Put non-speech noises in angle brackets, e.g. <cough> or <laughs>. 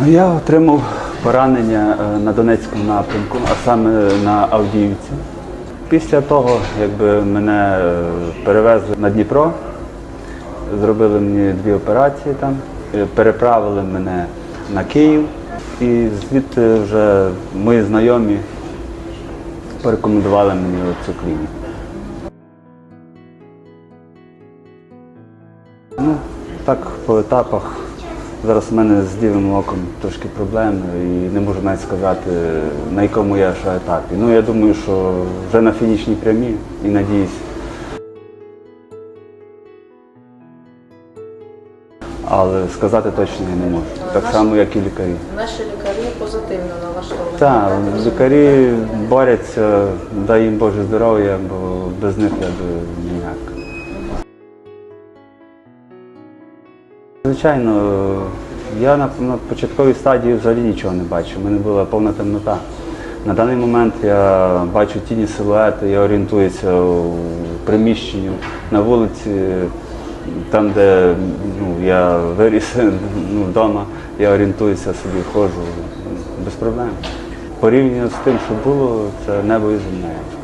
Я отримав поранення е, на Донецькому напрямку, а саме на Авдіївці. Після того, якби мене е, перевезли на Дніпро, зробили мені дві операції там, е, переправили мене на Київ, і звідти вже мої знайомі порекомендували мені цю клініку. Ну, так по етапах. Зараз у мене з лівим оком трошки проблеми і не можу навіть сказати, на якому я ще етапі. Ну, я думаю, що вже на фінішній прямі і надіюсь. Але сказати точно я не можу. Так само, як і лікарі. Наші лікарі позитивно налаштовані. Так, розумію? лікарі борються, дай їм Боже здоров'я, бо без них я би ніяк. Звичайно, я на, початковій стадії взагалі нічого не бачу. У мене була повна темнота. На даний момент я бачу тіні силуети, я орієнтуюся у приміщенні на вулиці, там, де ну, я виріс <laughs> ну, вдома, я орієнтуюся собі, ходжу без проблем. Порівняно з тим, що було, це небо і земля.